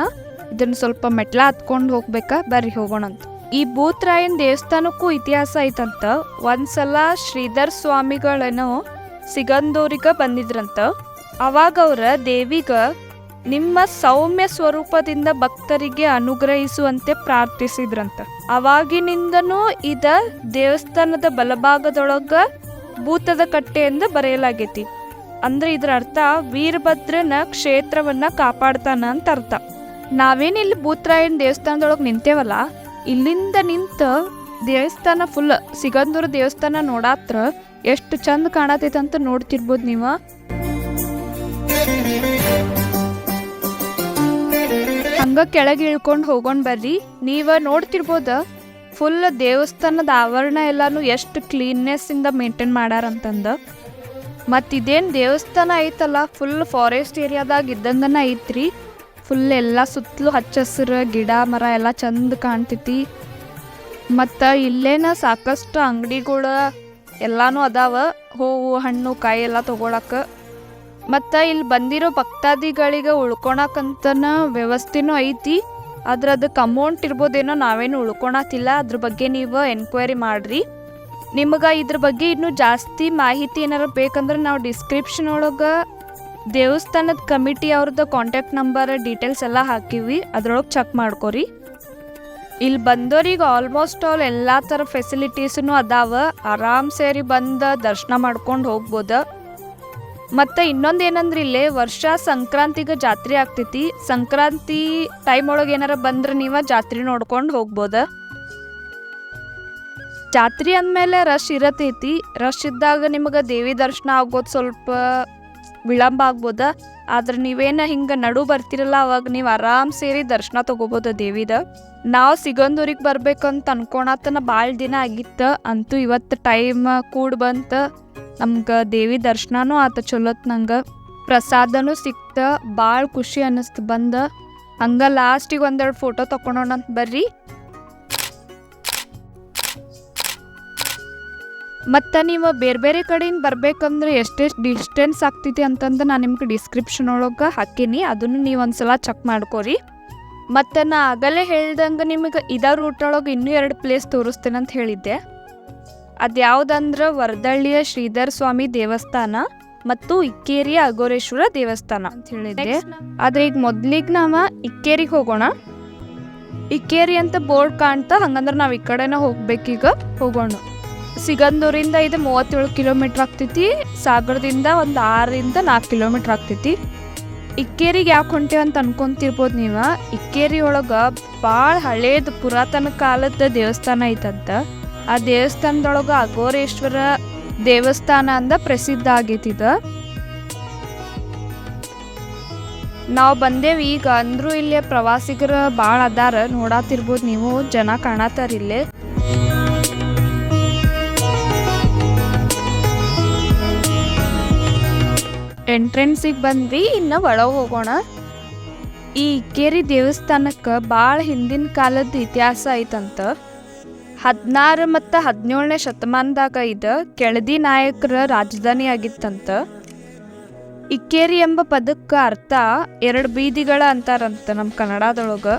ಇದನ್ನ ಸ್ವಲ್ಪ ಮೆಟ್ಲ ಹತ್ಕೊಂಡು ಹೋಗ್ಬೇಕಾ, ಬರ್ರಿ ಹೋಗೋಣಂತ. ಈ ಭೂತ್ರಾಯನ್ ದೇವಸ್ಥಾನಕ್ಕೂ ಇತಿಹಾಸ ಐತಂತ. ಒಂದ್ಸಲ ಶ್ರೀಧರ್ ಸ್ವಾಮಿಗಳೇನೋ ಸಿಗಂದೂರಿಗ ಬಂದಿದ್ರಂತ. ಅವಾಗ ಅವ್ರ ದೇವಿಗ ನಿಮ್ಮ ಸೌಮ್ಯ ಸ್ವರೂಪದಿಂದ ಭಕ್ತರಿಗೆ ಅನುಗ್ರಹಿಸುವಂತೆ ಪ್ರಾರ್ಥಿಸಿದ್ರಂತ. ಅವಾಗಿನಿಂದನೂ ಇದ ದೇವಸ್ಥಾನದ ಬಲಭಾಗದೊಳಗ ಭೂತದ ಕಟ್ಟೆ ಎಂದು ಬರೆಯಲಾಗೈತಿ. ಅಂದ್ರೆ ಇದರ ಅರ್ಥ ವೀರಭದ್ರನ ಕ್ಷೇತ್ರವನ್ನ ಕಾಪಾಡ್ತಾನ ಅಂತ ಅರ್ಥ. ನಾವೇನು ಇಲ್ಲಿ ಭೂತರಾಯನ್ ದೇವಸ್ಥಾನದೊಳಗೆ ನಿಂತೇವಲ್ಲ, ಇಲ್ಲಿಂದ ನಿಂತ ದೇವಸ್ಥಾನ ಫುಲ್ ಸಿಗಂದೂರು ದೇವಸ್ಥಾನ ನೋಡಾತ್ರ ಎಷ್ಟು ಚಂದ ಕಾಣತೈತಂತ ನೋಡ್ತಿರ್ಬೋದು ನೀವು. ಹಂಗ ಕೆಳಗೆ ಇಳ್ಕೊಂಡು ಹೋಗೋಣ ಬರ್ರಿ. ನೀವ ನೋಡ್ತಿರ್ಬೋದ ಫುಲ್ ದೇವಸ್ಥಾನದ ಆವರಣ ಎಲ್ಲಾನು ಎಷ್ಟು ಕ್ಲೀನ್ನೆಸ್ ಇಂದ ಮೇಂಟೈನ್ ಮಾಡ್ಯಾರಂತಂದ ಮತ್ತು ಇದೇನು ದೇವಸ್ಥಾನ ಐತಲ್ಲ ಫುಲ್ ಫಾರೆಸ್ಟ್ ಏರಿಯಾದಾಗ ಇದ್ದಂಗನ ಐತ್ರಿ. ಫುಲ್ ಎಲ್ಲ ಸುತ್ತಲೂ ಹಚ್ಚ ಹಸಿರು ಗಿಡ, ಮರ ಎಲ್ಲ ಚಂದ ಕಾಣ್ತೈತಿ. ಮತ್ತು ಇಲ್ಲೇನ ಸಾಕಷ್ಟು ಅಂಗಡಿಗಳು ಎಲ್ಲಾನು ಅದಾವ, ಹೂವು, ಹಣ್ಣು, ಕಾಯಿ ಎಲ್ಲ ತೊಗೊಳಕ್ಕೆ. ಮತ್ತು ಇಲ್ಲಿ ಬಂದಿರೋ ಭಕ್ತಾದಿಗಳಿಗೆ ಉಳ್ಕೊಳಕಂತನ ವ್ಯವಸ್ಥೆನೂ ಐತಿ. ಆದ್ರೆ ಅದಕ್ಕೆ ಅಮೌಂಟ್ ಇರ್ಬೋದೇನೋ ನಾವೇನು ಉಳ್ಕೊಳತಿಲ್ಲ ಅದ್ರ ಬಗ್ಗೆ ನೀವು ಎನ್ಕ್ವೈರಿ ಮಾಡಿರಿ. ನಿಮಗೆ ಇದ್ರ ಬಗ್ಗೆ ಇನ್ನೂ ಜಾಸ್ತಿ ಮಾಹಿತಿ ಏನಾರು ಬೇಕಂದ್ರೆ ನಾವು ಡಿಸ್ಕ್ರಿಪ್ಷನ್ ಒಳಗೆ ದೇವಸ್ಥಾನದ ಕಮಿಟಿ ಅವ್ರದ್ದು ಕಾಂಟ್ಯಾಕ್ಟ್ ನಂಬರ್ ಡೀಟೇಲ್ಸ್ ಎಲ್ಲ ಹಾಕಿವಿ. ಅದ್ರೊಳಗೆ ಚೆಕ್ ಮಾಡ್ಕೊರಿ. ಇಲ್ಲಿ ಬಂದೋರಿಗೆ ಆಲ್ಮೋಸ್ಟ್ ಆಲ್ ಎಲ್ಲ ಥರ ಫೆಸಿಲಿಟೀಸೂ ಅದಾವ. ಆರಾಮ್ ಸೇರಿ ಬಂದು ದರ್ಶನ ಮಾಡ್ಕೊಂಡು ಹೋಗ್ಬೋದು. ಮತ್ತು ಇನ್ನೊಂದು ಏನಂದ್ರೆ ಇಲ್ಲೇ ವರ್ಷ ಸಂಕ್ರಾಂತಿಗೆ ಜಾತ್ರೆ ಆಗ್ತೈತಿ. ಸಂಕ್ರಾಂತಿ ಟೈಮ್ ಒಳಗೆ ಏನಾರ ಬಂದ್ರೆ ನೀವು ಜಾತ್ರೆ ನೋಡ್ಕೊಂಡು ಹೋಗ್ಬೋದು. ಜಾತ್ರೆ ಅಂದಮೇಲೆ ರಶ್ ಇರತೈತಿ. ರಶ್ ಇದ್ದಾಗ ನಿಮಗೆ ದೇವಿ ದರ್ಶನ ಆಗೋದು ಸ್ವಲ್ಪ ವಿಳಂಬ ಆಗ್ಬೋದ. ಆದ್ರೆ ನೀವೇನ ಹಿಂಗೆ ನಡು ಬರ್ತಿರಲ್ಲ, ಅವಾಗ ನೀವು ಆರಾಮ್ ಸೇರಿ ದರ್ಶನ ತಗೋಬೋದು ದೇವಿದ. ನಾವು ಸಿಗಂದೂರಿಗೆ ಬರ್ಬೇಕಂತ ಅನ್ಕೊಳತನ ಭಾಳ ದಿನ ಆಗಿತ್ತು. ಅಂತೂ ಇವತ್ತು ಟೈಮ್ ಕೂಡ ಬಂತ. ನಮ್ಗೆ ದೇವಿ ದರ್ಶನನೂ ಆತ ಚಲೋತ್ ನಂಗೆ. ಪ್ರಸಾದನೂ ಸಿಕ್ತ ಭಾಳ ಖುಷಿ ಅನ್ನಿಸ್ತು ಬಂದ. ಹಂಗೆ ಲಾಸ್ಟಿಗೆ ಒಂದೆರಡು ಫೋಟೋ ತಕೊಂಡೋಣ ಅಂತ ಬರ್ರಿ. ಮತ್ತು ನೀವು ಬೇರೆ ಬೇರೆ ಕಡೆಯಿಂದ ಬರ್ಬೇಕಂದ್ರೆ ಎಷ್ಟೆಷ್ಟು ಡಿಸ್ಟೆನ್ಸ್ ಆಗ್ತೈತಿ ಅಂತಂದು ನಾನು ನಿಮ್ಗೆ ಡಿಸ್ಕ್ರಿಪ್ಷನ್ ಒಳಗೆ ಹಾಕೀನಿ. ಅದನ್ನು ನೀವು ಒಂದ್ಸಲ ಚೆಕ್ ಮಾಡ್ಕೋರಿ. ಮತ್ತು ನಾ ಆಗಲೇ ಹೇಳ್ದಂಗೆ ನಿಮಗೆ ಇದೇ ರೂಟ್ ಒಳಗೆ ಇನ್ನೂ ಎರಡು ಪ್ಲೇಸ್ ತೋರಿಸ್ತೇನೆ ಅಂತ ಹೇಳಿದ್ದೆ. ಅದು ಯಾವುದಂದ್ರೆ ವರದಳ್ಳಿಯ ಶ್ರೀಧರ ಸ್ವಾಮಿ ದೇವಸ್ಥಾನ ಮತ್ತು ಇಕ್ಕೇರಿಯ ಅಘೋರೇಶ್ವರ ದೇವಸ್ಥಾನ ಅಂತ ಹೇಳಿದ್ದೆ. ಆದ್ರೆ ಈಗ ಮೊದ್ಲಿಗೆ ನಾವು ಇಕ್ಕೇರಿಗೆ ಹೋಗೋಣ. ಇಕ್ಕೇರಿ ಅಂತ ಬೋರ್ಡ್ ಕಾಣ್ತಾ ಹಂಗಂದ್ರೆ ನಾವು ಈ ಕಡೆನ ಹೋಗ್ಬೇಕೀಗ. ಹೋಗೋಣ. ಸಿಗಂದೂರಿಂದ ಇದು ಮೂವತ್ತೇಳು ಕಿಲೋಮೀಟರ್ ಆಗ್ತೈತಿ. ಸಾಗರದಿಂದ ಒಂದು ಆರರಿಂದ ನಾಲ್ಕು ಕಿಲೋಮೀಟರ್ ಆಗ್ತೈತಿ. ಇಕ್ಕೇರಿಗೆ ಯಾಕೆ ಹೊಂಟೇವ್ ಅಂತ ಅನ್ಕೊಂತಿರ್ಬೋದು ನೀವು. ಇಕ್ಕೇರಿ ಒಳಗೆ ಭಾಳ ಹಳೇದು ಪುರಾತನ ಕಾಲದ ದೇವಸ್ಥಾನ ಐತಂತ. ಆ ದೇವಸ್ಥಾನದೊಳಗೆ ಅಘೋರೇಶ್ವರ ದೇವಸ್ಥಾನ ಅಂದ ಪ್ರಸಿದ್ಧ ಆಗೈತಿ ನಾವು ಬಂದೇವಿ, ಈಗ ಅಂದ್ರೂ ಇಲ್ಲಿ ಪ್ರವಾಸಿಗರು ಭಾಳ ಅದಾರ, ನೋಡಾತಿರ್ಬೋದು ನೀವು, ಜನ ಕಾಣತ್ತಾರ ಇಲ್ಲಿ. ಎಂಟ್ರೆನ್ಸಿಗೆ ಬಂದ್ವಿ, ಇನ್ನು ಒಳಗೆ ಹೋಗೋಣ. ಈ ಇಕ್ಕೇರಿ ದೇವಸ್ಥಾನಕ್ಕೆ ಭಾಳ ಹಿಂದಿನ ಕಾಲದ ಇತಿಹಾಸ ಐತಂತ. ಹದಿನಾರು ಮತ್ತು ಹದಿನೇಳನೇ ಶತಮಾನದಾಗ ಇದು ಕೆಳದಿ ನಾಯಕರ ರಾಜಧಾನಿ ಆಗಿತ್ತಂತ ಇಕ್ಕೇರಿ ಎಂಬ ಪದಕ್ಕೆ ಅರ್ಥ ಎರಡು ಬೀದಿಗಳ ಅಂತಾರಂತ ನಮ್ಮ ಕನ್ನಡದೊಳಗೆ.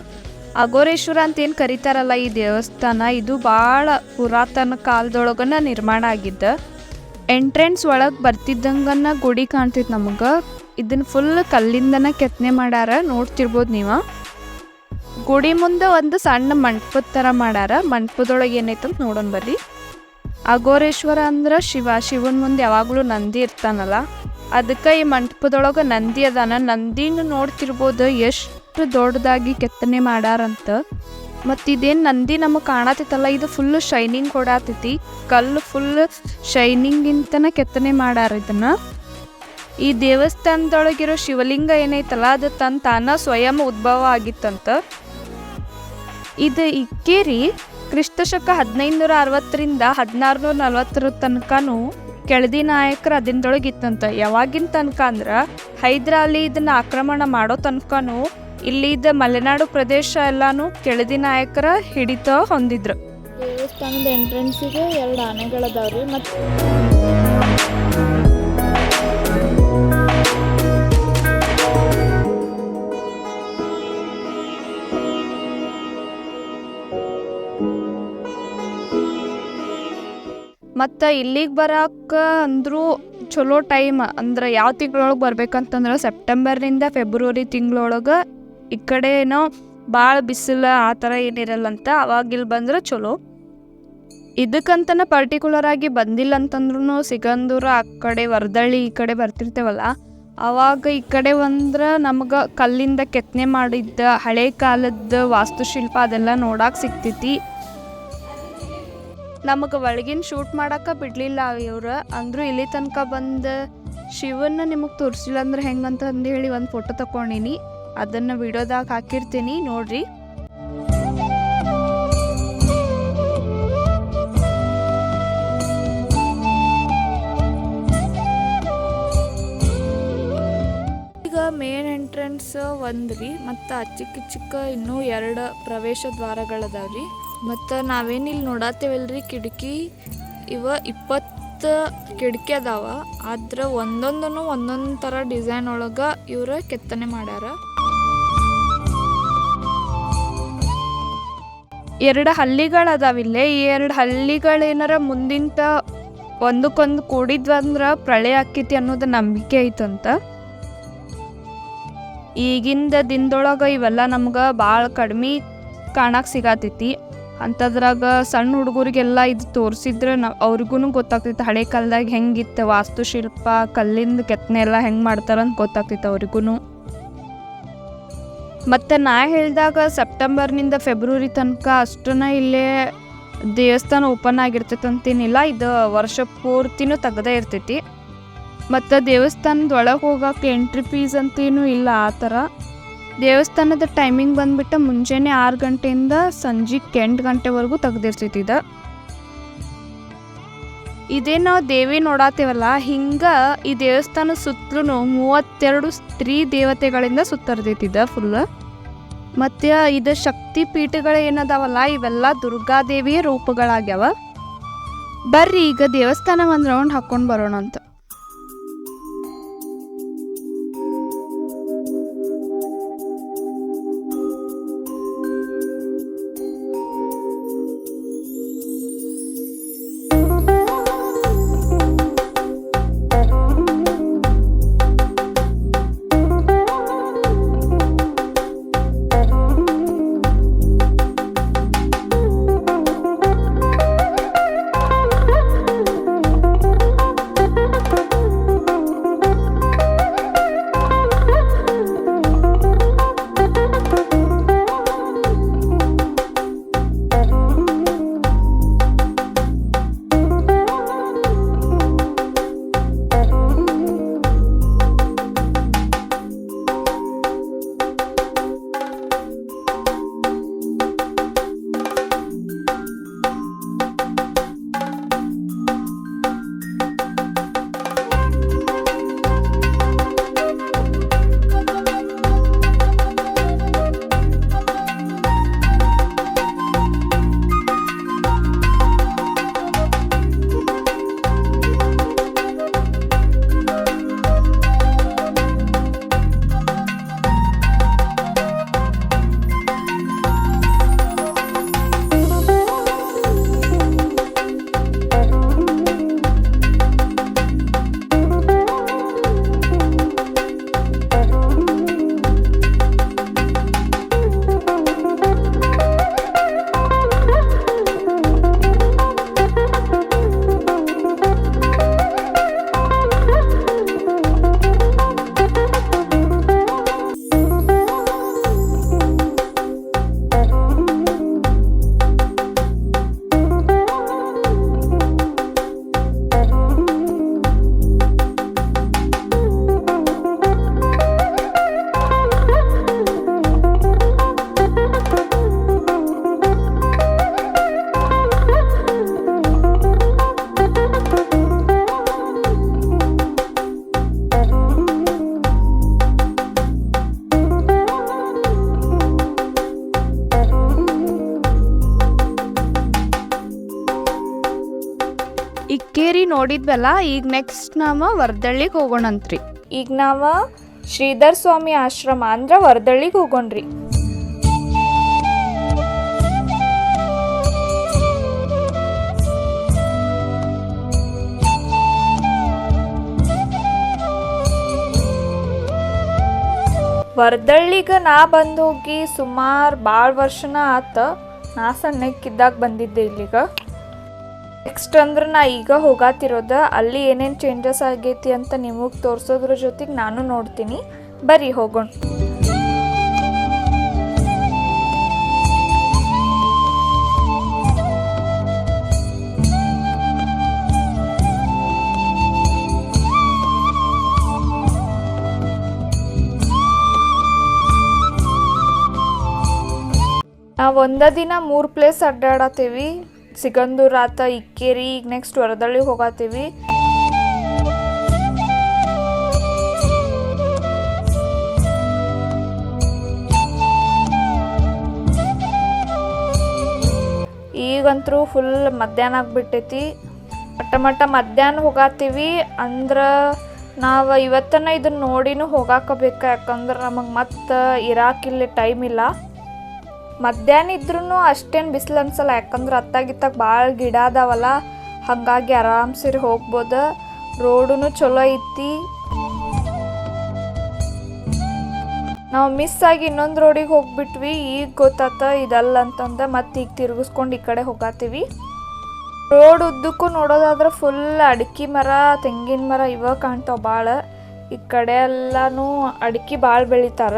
ಅಗೋರೇಶ್ವರ ಅಂತ ಏನು ಕರೀತಾರಲ್ಲ ಈ ದೇವಸ್ಥಾನ, ಇದು ಭಾಳ ಪುರಾತನ ಕಾಲದೊಳಗನ ನಿರ್ಮಾಣ ಆಗಿದ್ದ. ಎಂಟ್ರೆನ್ಸ್ ಒಳಗೆ ಬರ್ತಿದ್ದಂಗನ ಗುಡಿ ಕಾಣ್ತಿತ್ತು ನಮಗೆ. ಇದನ್ನು ಫುಲ್ ಕಲ್ಲಿಂದನ ಕೆತ್ತನೆ ಮಾಡ್ಯಾರ, ನೋಡ್ತಿರ್ಬೋದು ನೀವು. ಗುಡಿ ಮುಂದೆ ಒಂದು ಸಣ್ಣ ಮಂಟಪದ ಥರ ಮಾಡ್ಯಾರ. ಮಂಟಪದೊಳಗೆ ಏನೈತೆ ಅಂತ ನೋಡೋಣ ಬರ್ರಿ. ಅಘೋರೇಶ್ವರ ಅಂದ್ರೆ ಶಿವ. ಶಿವನ ಮುಂದೆ ಯಾವಾಗಲೂ ನಂದಿ ಇರ್ತಾನಲ್ಲ. ಅದಕ್ಕೆ ಈ ಮಂಟಪದೊಳಗೆ ನಂದಿ ಅದಾನ. ನಂದಿನ ನೋಡ್ತಿರ್ಬೋದು ಎಷ್ಟು ದೊಡ್ಡದಾಗಿ ಕೆತ್ತನೆ ಮಾಡ್ಯಾರಂತ. ಮತ್ತು ಇದೇನು ನಂದಿ ನಮಗೆ ಕಾಣತೈತಲ್ಲ. ಇದು ಫುಲ್ ಶೈನಿಂಗ್ ಕೊಡತೈತಿ. ಕಲ್ಲು ಫುಲ್ ಶೈನಿಂಗಿಂತನ ಕೆತ್ತನೆ ಮಾಡ್ಯಾರ ಇದನ್ನು. ಈ ದೇವಸ್ಥಾನದೊಳಗಿರೋ ಶಿವಲಿಂಗ ಏನೈತಲ್ಲ, ಅದು ತನ್ನ ತಾನ ಸ್ವಯಂ ಉದ್ಭವ ಆಗಿತ್ತಂತ. ಇದು ಇಕ್ಕೇರಿ ಕ್ರಿಸ್ತಶಕ ಹದಿನೈದುನೂರ ಅರವತ್ತರಿಂದ ಹದಿನಾರುನೂರ ನಲ್ವತ್ತರ ತನಕನೂ ಕೆಳದಿ ನಾಯಕರು ಅದಿನದೊಳಗೆ ಇತ್ತಂತ ಯಾವಾಗಿನ ತನಕ ಅಂದ್ರೆ ಹೈದರಾಲಿ ಇದನ್ನ ಆಕ್ರಮಣ ಮಾಡೋ ತನಕನೂ ಇಲ್ಲಿದ್ದ ಮಲೆನಾಡು ಪ್ರದೇಶ ಎಲ್ಲಾನು ಕೆಳದಿ ನಾಯಕರ ಹಿಡಿತ ಹೊಂದಿದ್ರು. ದೇವಸ್ಥಾನದ ಎಂಟ್ರೆನ್ಸಿಗೆ ಎರಡು ಆನೆಗಳದಾವ್ರಿ, ಮತ್ತು ಮತ್ತು ಇಲ್ಲಿಗೆ ಬರಕ್ಕೆ ಅಂದರೂ ಚಲೋ ಟೈಮ್. ಅಂದ್ರೆ ಯಾವ ತಿಂಗಳೊಳಗೆ ಬರ್ಬೇಕಂತಂದ್ರೆ ಸೆಪ್ಟೆಂಬರ್ನಿಂದ ಫೆಬ್ರವರಿ ತಿಂಗಳೊಳಗೆ ಈ ಕಡೆ ಏನೋ ಭಾಳ ಬಿಸಿಲು ಆ ಥರ ಏನಿರಲ್ಲಂತ ಅವಾಗ ಇಲ್ಲಿ ಬಂದ್ರೆ ಚಲೋ. ಇದಕ್ಕಂತನ ಪರ್ಟಿಕ್ಯುಲರ್ ಆಗಿ ಬಂದಿಲ್ಲ ಅಂತಂದ್ರೂ ಸಿಗಂದೂರು ಆ ಕಡೆ ವರದಳ್ಳಿ ಈ ಕಡೆ ಬರ್ತಿರ್ತೇವಲ್ಲ, ಅವಾಗ ಈ ಕಡೆ ಬಂದ್ರೆ ನಮ್ಗೆ ಕಲ್ಲಿಂದ ಕೆತ್ತನೆ ಮಾಡಿದ್ದ ಹಳೆ ಕಾಲದ ವಾಸ್ತುಶಿಲ್ಪ ಅದೆಲ್ಲ ನೋಡಕ್ಕೆ ಸಿಗ್ತೈತಿ. ನಮಗೆ ಒಳಗಿನ ಶೂಟ್ ಮಾಡಕ್ಕೆ ಬಿಡಲಿಲ್ಲ ಇವ್ರು ಅಂದರೂ ಇಲ್ಲಿ ತನಕ ಬಂದು ಶಿವನ್ನ ನಿಮಗೆ ತೋರಿಸಿಲ್ಲ ಅಂದ್ರೆ ಹೆಂಗಂತ ಹೇಳಿ ಒಂದು ಫೋಟೋ ತಗೊಂಡಿನಿ ಅದನ್ನು ವಿಡಿಯೋದಾಗ ಹಾಕಿರ್ತೀನಿ ನೋಡ್ರಿ. ಈಗ ಮೇನ್ ಎಂಟ್ರೆನ್ಸ್ ಒಂದು ರೀ ಮತ್ತು ಚಿಕ್ಕ ಚಿಕ್ಕ ಇನ್ನೂ ಎರಡು ಪ್ರವೇಶ ದ್ವಾರಗಳದಾವ್ರಿ ಮತ್ತು ನಾವೇನಿಲ್ಲಿ ನೋಡತ್ತೇವಲ್ರಿ? ಕಿಟಕಿ ಇವ ಇಪ್ಪತ್ತು ಕಿಟಕಿ ಅದಾವ. ಆದ್ರೆ ಒಂದೊಂದನ್ನು ಒಂದೊಂದು ಥರ ಡಿಸೈನ್ ಒಳಗೆ ಇವರು ಕೆತ್ತನೆ ಮಾಡ್ಯಾರ. ಎರಡು ಹಳ್ಳಿಗಳದಾವಿಲ್ಲೇ ಈ ಎರಡು ಹಳ್ಳಿಗಳೇನಾರ ಮುಂದಿಂತ ಒಂದಕ್ಕೊಂದು ಕೂಡಿದ್ವಂದ್ರೆ ಪ್ರಳಯ ಆಕೈತಿ ಅನ್ನೋದು ನಂಬಿಕೆ ಐತಂತ. ಈಗಿಂದ ದಿನದೊಳಗೆ ಇವೆಲ್ಲ ನಮ್ಗೆ ಭಾಳ ಕಡಿಮೆ ಕಾಣಕ್ಕೆ ಸಿಗತೈತಿ. ಅಂಥದ್ರಾಗ ಸಣ್ಣ ಹುಡುಗರಿಗೆಲ್ಲ ಇದು ತೋರಿಸಿದ್ರೆ ನಾವು ಅವ್ರಿಗೂ ಗೊತ್ತಾಗ್ತಿತ್ತು. ಹಳೆ ಕಾಲದಾಗ ಹೆಂಗಿತ್ತು ವಾಸ್ತುಶಿಲ್ಪ, ಕಲ್ಲಿಂದ ಕೆತ್ತನೆ ಎಲ್ಲ ಹೆಂಗೆ ಮಾಡ್ತಾರಂತ ಗೊತ್ತಾಗ್ತಿತ್ತು ಅವ್ರಿಗೂ ಮತ್ತು ನಾ ಹೇಳಿದಾಗ ಸೆಪ್ಟೆಂಬರ್ನಿಂದ ಫೆಬ್ರವರಿ ತನಕ ಅಷ್ಟನ್ನ ಇಲ್ಲೇ ದೇವಸ್ಥಾನ ಓಪನ್ ಆಗಿರ್ತೈತೆ ಅಂತೇನಿಲ್ಲ. ಇದು ವರ್ಷ ಪೂರ್ತಿನೂ ತೆಗ್ದೇ ಇರ್ತೈತಿ. ಮತ್ತು ದೇವಸ್ಥಾನದೊಳಗೆ ಹೋಗೋಕೆ ಎಂಟ್ರಿ ಫೀಸ್ ಅಂತೇನೂ ಇಲ್ಲ ಆ ಥರ ದೇವಸ್ಥಾನದ ಟೈಮಿಂಗ್ ಬಂದ್ಬಿಟ್ಟು ಮುಂಜಾನೆ ಆರು ಗಂಟೆಯಿಂದ ಸಂಜೆ ಎಂಟು ಗಂಟೆವರೆಗೂ ತೆಗ್ದಿರ್ತೈತಿ ಇದು ನಾವು ದೇವಿ ನೋಡಾತೇವಲ್ಲ, ಹಿಂಗೆ ಈ ದೇವಸ್ಥಾನ ಸುತ್ತಲೂ ಮೂವತ್ತೆರಡು ಸ್ತ್ರೀ ದೇವತೆಗಳಿಂದ ಸುತ್ತರ್ದೈತಿದ ಫುಲ್ ಮತ್ತು ಇದು ಶಕ್ತಿ ಪೀಠಗಳು ಏನದಾವಲ್ಲ, ಇವೆಲ್ಲ ದುರ್ಗಾದೇವಿಯ ರೂಪಗಳಾಗ್ಯಾವ. ಬರ್ರಿ, ಈಗ ದೇವಸ್ಥಾನ ಒಂದು ರೌಂಡ್ ಹಾಕ್ಕೊಂಡು ಬರೋಣ ಅಂತ ಮುಗಿದಲ್ಲ ಈಗ ನೆಕ್ಸ್ಟ್ ನಾವು ವರ್ದಳ್ಳಿಗೆ ಹೋಗೋಣಂತ್ರಿ. ಈಗ ನಾವು ಶ್ರೀಧರ್ ಸ್ವಾಮಿ ಆಶ್ರಮ ಅಂದ್ರೆ ವರ್ದಳ್ಳಿಗೆ ಹೋಗೋಣ್ರಿ. ವರ್ದಳ್ಳಿಗ ನಾ ಬಂದು ಹೋಗಿ ಸುಮಾರು ಭಾಳ ವರ್ಷನ ಆತ. ನಾ ಸಣ್ಣಕ್ಕಿದ್ದಾಗ ಬಂದಿದ್ದೆ ಇಲ್ಲಿಗ. ನೆಕ್ಸ್ಟ್ ಅಂದ್ರೆ ನಾ ಈಗ ಹೋಗಾತಿರೋದ, ಅಲ್ಲಿ ಏನೇನು ಚೇಂಜಸ್ ಆಗೈತಿ ಅಂತ ನಿಮಗೆ ತೋರಿಸೋದ್ರ ಜೊತೆಗೆ ನಾನು ನೋಡ್ತೀನಿ. ಬರಿ ಹೋಗೋಣ. ನಾವು ಒಂದ ದಿನ ಮೂರು ಪ್ಲೇಸ್ ಅಡ್ಡಾಡತ್ತೀವಿ ಸಿಗಂದೂರ್ ಆತ ಇಕ್ಕೇರಿ, ಈಗ ನೆಕ್ಸ್ಟ್ ವರದಳ್ಳಿ ಹೋಗತ್ತೀವಿ ಈಗಂತರೂ ಫುಲ್ ಮಧ್ಯಾಹ್ನ ಆಗ್ಬಿಟ್ಟೈತಿ. ಮಟ್ಟ ಮಟ್ಟ ಮಧ್ಯಾಹ್ನ ಹೋಗಾತೀವಿ. ಅಂದ್ರೆ ನಾವು ಇವತ್ತನ ಇದನ್ನ ನೋಡಿನೂ ಹೋಗಾಕಬೇಕು, ಯಾಕಂದ್ರೆ ನಮಗೆ ಮತ್ತೆ ಇರಾಕಿಲ್ಲ ಟೈಮ್ ಇಲ್ಲ. ಮಧ್ಯಾಹ್ನ ಇದ್ರೂ ಅಷ್ಟೇನು ಬಿಸಿಲು ಅನ್ಸಲ್ಲ, ಯಾಕಂದ್ರೆ ಅತ್ತಾಗಿತ್ತಾಗ ಭಾಳ ಗಿಡ ಅದಾವಲ್ಲ, ಹಾಗಾಗಿ ಆರಾಮ್ಸಿರಿ ಹೋಗ್ಬೋದು. ರೋಡುನು ಚಲೋ ಐತಿ. ನಾವು ಮಿಸ್ ಆಗಿ ಇನ್ನೊಂದು ರೋಡಿಗೆ ಹೋಗ್ಬಿಟ್ವಿ. ಈಗ ಗೊತ್ತಾತ ಇದಲ್ಲ ಅಂತಂದ ಮತ್ತೆ ಈಗ ತಿರುಗಿಸ್ಕೊಂಡು ಈ ಕಡೆ ಹೋಗಾತೀವಿ. ರೋಡ್ ಉದ್ದಕ್ಕೂ ನೋಡೋದಾದ್ರೆ ಫುಲ್ ಅಡಿಕೆ ಮರ, ತೆಂಗಿನ ಮರ ಇವಾಗ ಕಾಣ್ತಾವ ಭಾಳ ಈ ಕಡೆ ಎಲ್ಲನೂ ಅಡಿಕೆ ಭಾಳ ಬೆಳಿತಾರ.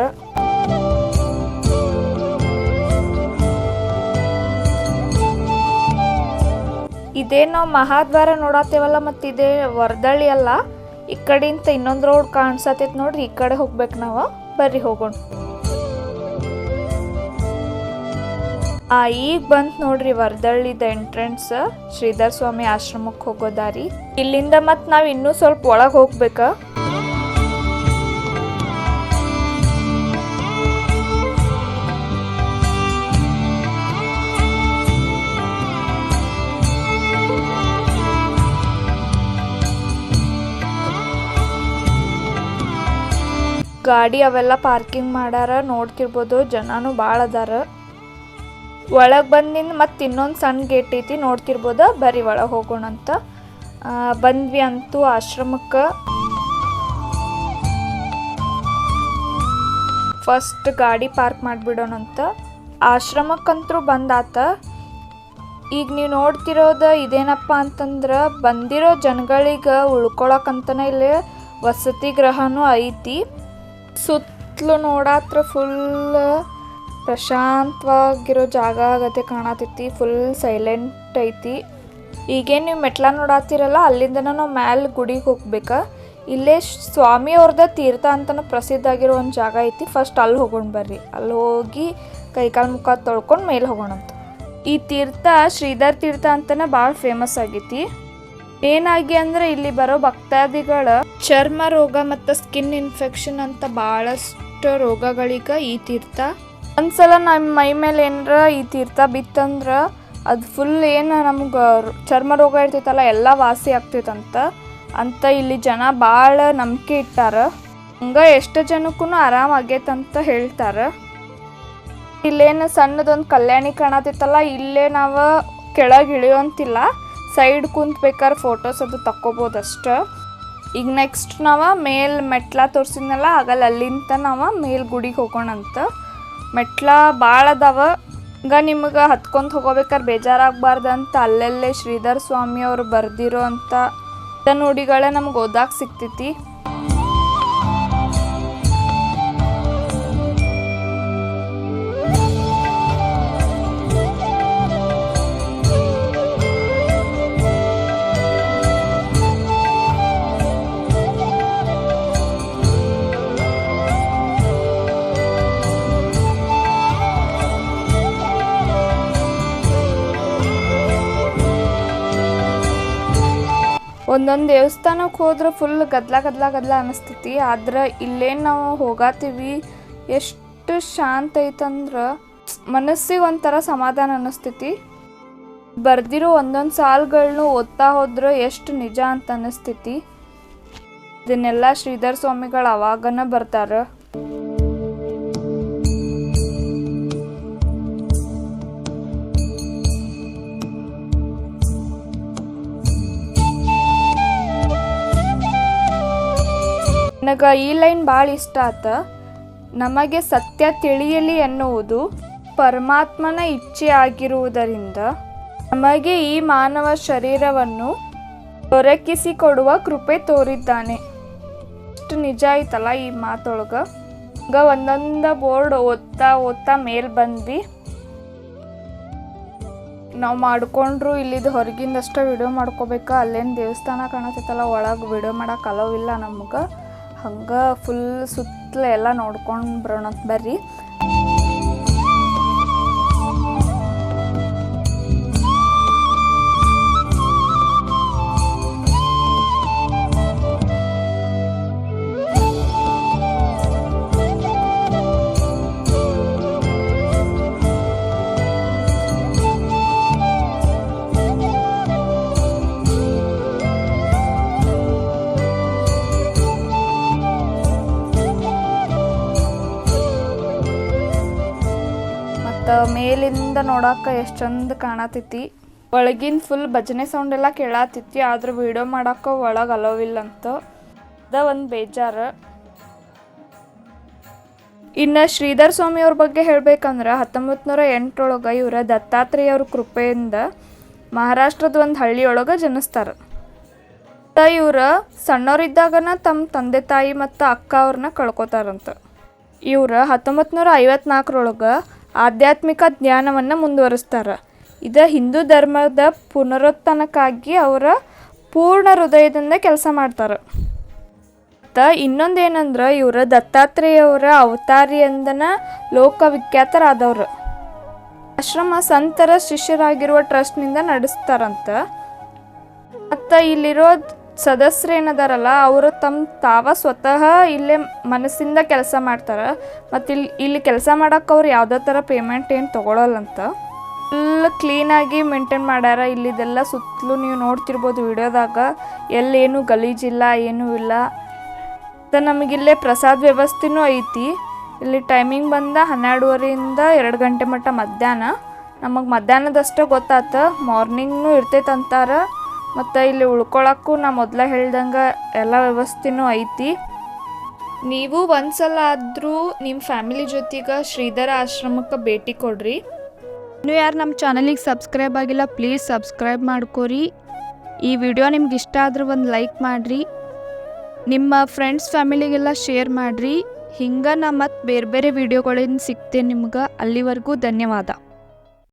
ಇದೇ ನಾವು ಮಹಾದ್ವಾರ ನೋಡತ್ತೇವಲ್ಲ ಮತ್ತು ಇದೇ ವರದಳ್ಳಿ ಅಲ್ಲ, ಈ ಕಡೆಯಿಂದ ಇನ್ನೊಂದು ರೋಡ್ ಕಾಣಿಸತೈತಿ ನೋಡ್ರಿ, ಈ ಕಡೆ ಹೋಗ್ಬೇಕು ನಾವು. ಬರ್ರಿ ಹೋಗೋಣ. ಆ ಈಗ ಬಂತು ನೋಡ್ರಿ ವರದಳ್ಳಿದ ಎಂಟ್ರೆನ್ಸ್ ಶ್ರೀಧರ್ ಸ್ವಾಮಿ ಆಶ್ರಮಕ್ಕೆ ಹೋಗೋದಾರಿ ಇಲ್ಲಿಂದ ಮತ್ತು ನಾವು ಇನ್ನೂ ಸ್ವಲ್ಪ ಒಳಗೆ ಹೋಗ್ಬೇಕಾ. ಗಾಡಿ ಅವೆಲ್ಲ ಪಾರ್ಕಿಂಗ್ ಮಾಡಾರ, ನೋಡ್ತಿರ್ಬೋದು, ಜನನು ಭಾಳ ಅದಾರ. ಒಳಗೆ ಬಂದಿಂದ ಮತ್ತೆ ಇನ್ನೊಂದು ಸಣ್ಣ ಗೇಟ್ ಐತಿ, ನೋಡ್ತಿರ್ಬೋದು? ಬರಿ ಒಳಗೆ ಹೋಗೋಣ ಅಂತ. ಬಂದ್ವಿ ಅಂತೂ ಆಶ್ರಮಕ್ಕೆ. ಫಸ್ಟ್ ಗಾಡಿ ಪಾರ್ಕ್ ಮಾಡಿಬಿಡೋಣಂತ ಆಶ್ರಮಕ್ಕಂತರೂ ಬಂದಾತ. ಈಗ ನೀವು ನೋಡ್ತಿರೋದು ಇದೇನಪ್ಪ ಅಂತಂದ್ರೆ, ಬಂದಿರೋ ಜನಗಳಿಗೆ ಉಳ್ಕೊಳಕ್ಕಂತನೇ ಇಲ್ಲಿ ವಸತಿ ಗೃಹನೂ ಐತಿ. ಸುತ್ತಲೂ ನೋಡಾತ್ರ ಫುಲ್ ಪ್ರಶಾಂತವಾಗಿರೋ ಜಾಗ ಆಗತ್ತೆ ಕಾಣತೈತಿ. ಫುಲ್ ಸೈಲೆಂಟ್ ಐತಿ. ಈಗೇನು ನೀವು ಮೆಟ್ಲ ನೋಡಾತಿರಲ್ಲ ಅಲ್ಲಿಂದ ನಾವು ಮ್ಯಾಲೆ ಗುಡಿಗೆ ಹೋಗ್ಬೇಕಾ. ಇಲ್ಲೇ ಶ್- ಸ್ವಾಮಿ ಅವ್ರದ ತೀರ್ಥ ಅಂತನೂ ಪ್ರಸಿದ್ಧ ಆಗಿರೋ ಒಂದು ಜಾಗ ಐತಿ. ಫಸ್ಟ್ ಅಲ್ಲಿ ಹೋಗೋಣ ಬರ್ರಿ. ಅಲ್ಲಿ ಹೋಗಿ ಕೈಕಾಲು ಮುಖ ತೊಳ್ಕೊಂಡು ಮೇಲೆ ಹೋಗೋಣಂತ. ಈ ತೀರ್ಥ ಶ್ರೀಧರ್ ತೀರ್ಥ ಅಂತನೇ ಭಾಳ ಫೇಮಸ್ ಆಗೈತಿ. ಏನಾಗಿ ಅಂದ್ರೆ ಇಲ್ಲಿ ಬರೋ ಭಕ್ತಾದಿಗಳ ಚರ್ಮ ರೋಗ ಮತ್ತು ಸ್ಕಿನ್ ಇನ್ಫೆಕ್ಷನ್ ಅಂತ ಭಾಳಷ್ಟು ರೋಗಗಳಿಗೆ ಈ ತೀರ್ಥ. ಒಂದ್ಸಲ ನಮ್ಮ ಮೈ ಮೇಲೆ ಏನರ ಈ ತೀರ್ಥ ಬಿತ್ತಂದ್ರೆ ಅದು ಫುಲ್ ಏನು ನಮ್ಗೆ ಚರ್ಮ ರೋಗ ಇರ್ತೈತಲ್ಲ, ಎಲ್ಲ ವಾಸಿ ಆಗ್ತೈತಂತ. ಅಂತ ಇಲ್ಲಿ ಜನ ಭಾಳ ನಂಬಿಕೆ ಇಟ್ಟಾರ. ಹಂಗ ಎಷ್ಟು ಜನಕ್ಕೂ ಆರಾಮ್ ಆಗೈತಂತ ಹೇಳ್ತಾರೆ. ಇಲ್ಲೇನು ಸಣ್ಣದೊಂದು ಕಲ್ಯಾಣಿ ಕಾಣತಿತ್ತಲ್ಲ ಇಲ್ಲೇ ನಾವು ಕೆಳಗೆ ಇಳಿಯೋಂತಿಲ್ಲ ಸೈಡ್ ಕುಂತ್ ಬೇಕಾದ್ರೆ ಫೋಟೋಸ್ ಅದು ತಕ್ಕೋಬೋದು ಅಷ್ಟೇ. ಈಗ ನೆಕ್ಸ್ಟ್ ನಾವು ಮೇಲ್ ಮೆಟ್ಲ ತೋರಿಸಿದ್ನಲ್ಲ, ಆಗಲ್ಲ ಅಲ್ಲಿಂದ ನಾವು ಮೇಲ್ ಗುಡಿಗೆ ಹೋಗೋಣಂತ. ಮೆಟ್ಲ ಭಾಳ ಅದಾವ. ಈಗ ನಿಮ್ಗೆ ಹತ್ಕೊಂತ ಹೋಗೋಬೇಕಾದ್ರೆ ಬೇಜಾರಾಗಬಾರ್ದು ಅಂತ ಅಲ್ಲಲ್ಲೇ ಶ್ರೀಧರ್ ಸ್ವಾಮಿ ಅವರು ಬರ್ದಿರೋ ಅಂತ. ನುಡಿಗಳೇ ನಮ್ಗೆ ಓದಾಕ್ ಸಿಗ್ತೈತಿ. ಒಂದೊಂದು ದೇವಸ್ಥಾನಕ್ಕೆ ಹೋದ್ರೆ ಫುಲ್ ಗದ್ಲ ಗದ್ಲ ಗದ್ಲ ಅನಿಸ್ತೈತಿ. ಆದ್ರೆ ಇಲ್ಲೇನು ನಾವು ಹೋಗಾತೀವಿ, ಎಷ್ಟು ಶಾಂತ ಐತಂದ್ರೆ ಮನಸ್ಸಿಗೆ ಒಂಥರ ಸಮಾಧಾನ ಅನ್ನಿಸ್ತೈತಿ ಬರ್ದಿರೋ ಒಂದೊಂದು ಸಾಲ್ಗಳ್ನು ಓದ್ತಾ ಹೋದ್ರೆ ಎಷ್ಟು ನಿಜ ಅಂತ ಅನ್ನಿಸ್ತೈತಿ ಇದನ್ನೆಲ್ಲ ಶ್ರೀಧರ್ ಸ್ವಾಮಿಗಳು ಅವಾಗನ ಬರ್ತಾರ. ನನಗೆ ಈ ಲೈನ್ ಭಾಳ ಇಷ್ಟ ಆತ. ನಮಗೆ ಸತ್ಯ ತಿಳಿಯಲಿ ಎನ್ನುವುದು ಪರಮಾತ್ಮನ ಇಚ್ಛೆ ಆಗಿರುವುದರಿಂದ ನಮಗೆ ಈ ಮಾನವ ಶರೀರವನ್ನು ದೊರಕಿಸಿಕೊಡುವ ಕೃಪೆ ತೋರಿದ್ದಾನೆ. ಅಷ್ಟು ನಿಜ ಐತಲ್ಲ ಈ ಮಾತೊಳಗೆ? ಈಗ ಒಂದೊಂದು ಬೋರ್ಡ್ ಓದ್ತಾ ಓದ್ತಾ ಮೇಲೆ ಬಂದ್ವಿ. ನಾವು ಮಾಡಿಕೊಂಡ್ರು ಇಲ್ಲಿದ್ದು ಹೊರಗಿಂದಷ್ಟೇ ವಿಡಿಯೋ ಮಾಡ್ಕೋಬೇಕು? ಅಲ್ಲೇನು ದೇವಸ್ಥಾನ ಕಾಣತೈತಲ್ಲ, ಒಳಗೆ ವಿಡಿಯೋ ಮಾಡಕ್ಕೆ ಅಲೋವಿಲ್ಲ ನಮ್ಗೆ. ಹಂಗೆ ಫುಲ್ ಸುತ್ತಲೂ ಎಲ್ಲ ನೋಡ್ಕೊಂಡು ಬರೋಣ ಬರ್ರಿ. ಮೇಲಿಂದ ನೋಡಕ್ಕೆ ಎಷ್ಟು ಚಂದ ಕಾಣತೈತಿ. ಒಳಗಿನ ಫುಲ್ ಭಜನೆ ಸೌಂಡ್ ಎಲ್ಲ ಕೇಳಾತೈತಿ, ಆದ್ರೆ ವಿಡಿಯೋ ಮಾಡಾಕ ಒಳಗೆ ಅಲೋವಿಲ್ಲ ಅಂತ ಅದ ಒಂದು ಬೇಜಾರು. ಇನ್ನು ಶ್ರೀಧರ್ ಸ್ವಾಮಿ ಅವ್ರ ಬಗ್ಗೆ ಹೇಳ್ಬೇಕಂದ್ರೆ ಹತ್ತೊಂಬತ್ತು ನೂರ ಎಂಟರೊಳಗೆ ಇವರ ದತ್ತಾತ್ರೇಯ ಅವ್ರ ಕೃಪೆಯಿಂದ ಮಹಾರಾಷ್ಟ್ರದ ಒಂದು ಹಳ್ಳಿಯೊಳಗೆ ಜನಿಸ್ತಾರೆ. ಮತ್ತು ಇವ್ರ ಸಣ್ಣವರಿದ್ದಾಗನ ತಮ್ಮ ತಂದೆ ತಾಯಿ ಮತ್ತು ಅಕ್ಕ ಅವ್ರನ್ನ ಕಳ್ಕೊತಾರಂತ. ಇವ್ರು ಹತ್ತೊಂಬತ್ತು ನೂರ ಐವತ್ನಾಲ್ಕರೊಳಗೆ ಆಧ್ಯಾತ್ಮಿಕ ಜ್ಞಾನವನ್ನು ಮುಂದುವರಿಸ್ತಾರೆ. ಇದು ಹಿಂದೂ ಧರ್ಮದ ಪುನರುತ್ಥಾನಕ್ಕಾಗಿ ಅವರ ಪೂರ್ಣ ಹೃದಯದಿಂದ ಕೆಲಸ ಮಾಡ್ತಾರೆ. ಮತ್ತು ಇನ್ನೊಂದೇನಂದ್ರೆ ಇವರು ದತ್ತಾತ್ರೇಯವರ ಅವತಾರಿ ಎಂದನ ಲೋಕವಿಖ್ಯಾತರಾದವರು. ಆಶ್ರಮ ಸಂತರ ಶಿಷ್ಯರಾಗಿರುವ ಟ್ರಸ್ಟ್ನಿಂದ ನಡೆಸ್ತಾರಂತ. ಮತ್ತು ಇಲ್ಲಿರೋ ಸದಸ್ಯರೇನದಾರಲ್ಲ, ಅವರು ತಮ್ಮ ತಾವ ಸ್ವತಃ ಇಲ್ಲೇ ಮನಸ್ಸಿಂದ ಕೆಲಸ ಮಾಡ್ತಾರೆ. ಮತ್ತು ಇಲ್ಲಿ ಇಲ್ಲಿ ಕೆಲಸ ಮಾಡೋಕೆ ಅವ್ರು ಯಾವುದೇ ಥರ ಪೇಮೆಂಟ್ ಏನು ತೊಗೊಳಲ್ಲಂತ. ಫುಲ್ ಕ್ಲೀನಾಗಿ ಮೇಂಟೈನ್ ಮಾಡ್ಯಾರ. ಇಲ್ಲಿದೆಲ್ಲ ಸುತ್ತಲೂ ನೀವು ನೋಡ್ತಿರ್ಬೋದು ವಿಡಿಯೋದಾಗ. ಎಲ್ಲೇನು ಗಲೀಜಿಲ್ಲ, ಏನೂ ಇಲ್ಲ. ಮತ್ತು ನಮಗಿಲ್ಲೇ ಪ್ರಸಾದ ವ್ಯವಸ್ಥೆನೂ ಐತಿ. ಇಲ್ಲಿ ಟೈಮಿಂಗ್ ಬಂದ ಹನ್ನೆರಡುವರೆಯಿಂದ ಎರಡು ಗಂಟೆ ಮಟ್ಟ ಮಧ್ಯಾಹ್ನ. ನಮಗೆ ಮಧ್ಯಾಹ್ನದಷ್ಟೇ ಗೊತ್ತಾತ. ಮಾರ್ನಿಂಗ್ನೂ ಇರ್ತೈತೆ ಅಂತಾರ ಮತ್ತು ಇಲ್ಲಿ ಉಳ್ಕೊಳಕ್ಕೂ ನಾ ಮೊದಲೇ ಹೇಳ್ದಂಗೆ ಎಲ್ಲ ವ್ಯವಸ್ಥೆನೂ ಐತಿ. ನೀವು ಒಂದ್ಸಲ ಆದರೂ ನಿಮ್ಮ ಫ್ಯಾಮಿಲಿ ಜೊತೆಗೆ ಶ್ರೀಧರ ಆಶ್ರಮಕ್ಕೆ ಭೇಟಿ ಕೊಡ್ರಿ. ನೀವು ಯಾರು ನಮ್ಮ ಚಾನಲಿಗೆ ಸಬ್ಸ್ಕ್ರೈಬ್ ಆಗಿಲ್ಲ ಪ್ಲೀಸ್ ಸಬ್ಸ್ಕ್ರೈಬ್ ಮಾಡ್ಕೊರಿ. ಈ ವಿಡಿಯೋ ನಿಮ್ಗೆ ಇಷ್ಟ ಆದ್ರೆ ಒಂದು ಲೈಕ್ ಮಾಡಿರಿ. ನಿಮ್ಮ ಫ್ರೆಂಡ್ಸ್ ಫ್ಯಾಮಿಲಿಗೆಲ್ಲ ಶೇರ್ ಮಾಡಿರಿ. ಹಿಂಗೆ ನಾ ಮತ್ತು ಬೇರೆ ಬೇರೆ ವಿಡಿಯೋಗಳಿಂದ ಸಿಗ್ತೇನೆ ನಿಮ್ಗೆ. ಅಲ್ಲಿವರೆಗೂ ಧನ್ಯವಾದ.